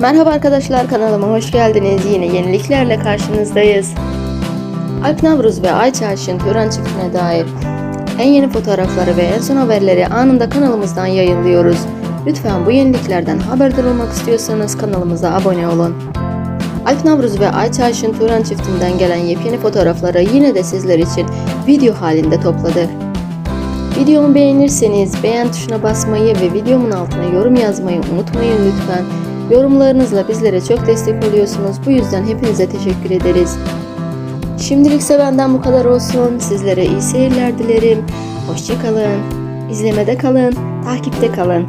Merhaba arkadaşlar kanalıma hoş geldiniz. Yine yeniliklerle karşınızdayız. Alp Navruz ve Ayça Ayşin Turan çiftine dair en yeni fotoğrafları ve en son haberleri anında kanalımızdan yayınlıyoruz. Lütfen bu yeniliklerden haberdar olmak istiyorsanız kanalımıza abone olun. Alp Navruz ve Ayça Ayşin Turan çiftinden gelen yepyeni fotoğrafları yine de sizler için video halinde topladık. Videomu beğenirseniz beğen tuşuna basmayı ve videomun altına yorum yazmayı unutmayın lütfen. Yorumlarınızla bizlere çok destek oluyorsunuz. Bu yüzden hepinize teşekkür ederiz. Şimdilikse benden bu kadar olsun. Sizlere iyi seyirler dilerim. Hoşçakalın. İzlemede kalın, takipte kalın.